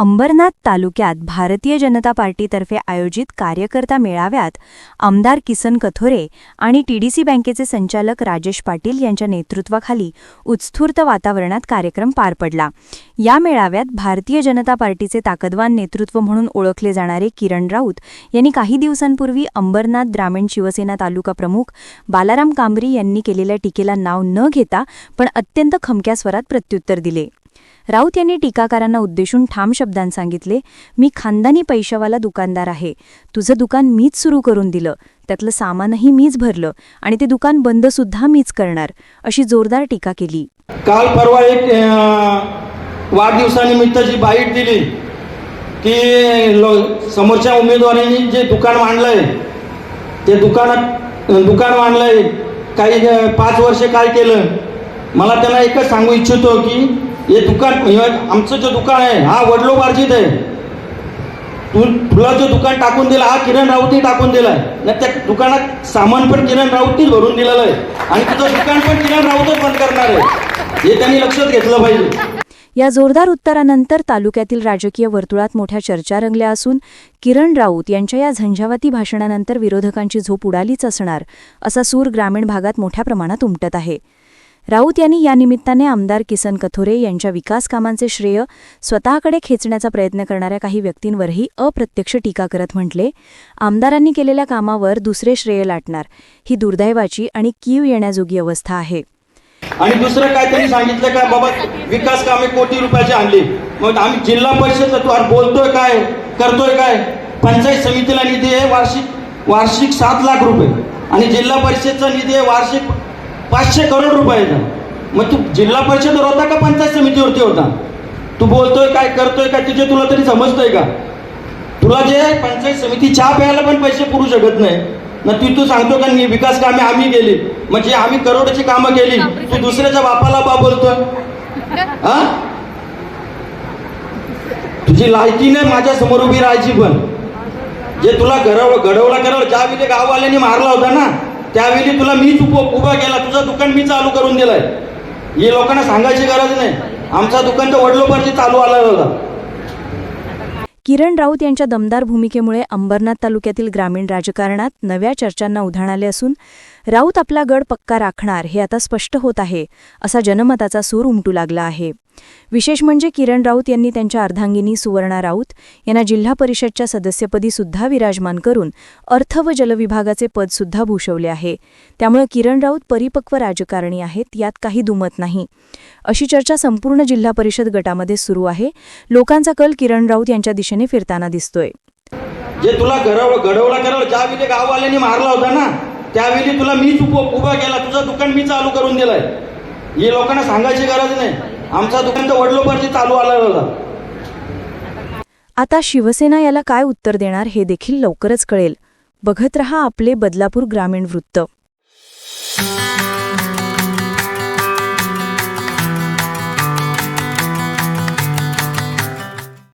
अंबरनाथ तालुक्यात भारतीय जनता पार्टीतर्फे आयोजित कार्यकर्ता मेळाव्यात आमदार किसन कथोरे आणि टीडीसी बँकेचे संचालक राजेश पाटील यांच्या नेतृत्वाखाली उत्स्फूर्त वातावरणात कार्यक्रम पार पडला. या मेळाव्यात भारतीय जनता पार्टीचे ताकदवान नेतृत्व म्हणून ओळखले जाणारे किरण राऊत यांनी काही दिवसांपूर्वी अंबरनाथ ग्रामीण शिवसेना तालुका प्रमुख बालाराम कांबरी यांनी केलेल्या टीकेला नाव न घेता पण अत्यंत खमक्या स्वरात प्रत्युत्तर दिले. राऊत यांनी टीकाकारांना उद्देशून ठाम शब्दांत सांगितले मी खानदानी पैशावाला दुकानदार आहे. तुझं दुकान मीच सुरू करून दिलं. त्यातलं सामानही मीच भरलं आणि ते दुकान बंद सुद्धा मीच करणार अशी जोरदार टीका केली. काल परवा एक वाढदिवसानिमित्त जी बाईट दिली की समोरच्या उमेदवारांनी जे दुकान मांडलंय ते दुकानात दुकान मांडलंय काही पाच वर्ष काय केलं. मला त्यांना एकच सांगू इच्छितो की हे दुकान आमचं जे दुकान आहे हा वडलोबार्जित आहे. तू तुला जो दुकान टाकून दिला हा किरण राऊतनी टाकून दिलाय. ना त्या दुकानात सामान पण किरण राऊतनीच भरून दिलेलं आहे. आणि तुझं दुकान पण किरण राऊतच बंद करणार आहे. हे त्यांनी लक्षात घेतलं पाहिजे. या जोरदार उत्तरानंतर तालुक्यातील राजकीय वर्तुळात मोठ्या चर्चा रंगल्या असून किरण राऊत यांच्या या झंझावाती भाषणानंतर विरोधकांची झोप उडालीच असणार असा सूर ग्रामीण भागात मोठ्या प्रमाणात उमटत आहे. राऊत यांनी या निमित्ताने आमदार किसन कथोरे यांच्या विकास कामांचे श्रेय स्वतःकडे खेचण्याचा प्रयत्न करणाऱ्या काही व्यक्तींवरही अप्रत्यक्ष टीका करत म्हटले आमदारांनी केलेल्या कामावर दुसरे श्रेय लाटणार ही दुर्दैवाची आणि कीव येण्याजोगी अवस्था आहे. आणि दुसरं काय त्यांनी सांगितलं काय बाबा विकास कामे कोटी रुपयाची आणली. मग आम्ही जिल्हा परिषद बोलतोय काय करतोय काय? पंचायत समितीला निधी आहे वार्षिक वार्षिक सात लाख रुपये. आणि जिल्हा परिषदचा निधी आहे वार्षिक पाचशे करोड रुपयाचा मग तू जिल्हा परिषदवर होता का पंचायत समितीवरती होता? तू बोलतोय काय करतोय काय तुझे तुला तरी समजतोय का? तुला जे पंचायत समिती चहा प्यायला पण पैसे पुरू शकत नाही. ना तू तू सांगतो का विकास कामे आम्ही केली. म्हणजे आम्ही करोडची कामं केली तू दुसऱ्याच्या बापाला बा बोलतोय. हा? तुझी लायकी नाही माझ्यासमोर उभी राहायची पण. जे तुला घडव घडवला करवलं ज्यावेळी गाववाल्यांनी मारला होता ना त्यावेळी तुला मीच उभा केला. तुझं दुकान मी चालू करून दिलंय. हे लोकांना सांगायची गरज नाही. आमचा दुकान तर वडलोपरची चालू आला होता. किरण राऊत यांच्या दमदार भूमिकेमुळे अंबरनाथ तालुक्यातील ग्रामीण राजकारणात नव्या चर्चांना उधाण आले असून राऊत आपला गड पक्का राखणार हे आता स्पष्ट होत आहे असा जनमताचा सूर उमटू लागला आहे. विशेष म्हणजे किरण राऊत यांनी त्यांच्या अर्धांगिनी सुवर्णा राऊत यांना जिल्हा परिषदच्या सदस्यपदी सुद्धा विराजमान करून अर्थ व जलविभागाचे पद सुद्धा भूषवले आहे. त्यामुळे किरण राऊत परिपक्व राजकारणी आहेत यात काही दुमत नाही. अशी चर्चा संपूर्ण जिल्हा परिषद गटामध्ये सुरू आहे. लोकांचा कल किरण राऊत यांच्या दिशेने फिरताना दिसतोय. जे तुला घडवला करवलं ज्यावेळी गाववाल्यांनी मारला होता ना त्यावेळी तुला मीच उभा केला तुझं दुकान मी चालू करून दिलंय. हे लोकांना सांगायची गरज नाही. आमचा दुकान तर वडलोपारची चालू आला होता. आता शिवसेना याला काय उत्तर देणार हे देखील लवकरच कळेल. बघत रहा आपले बदलापूर ग्रामीण वृत्त.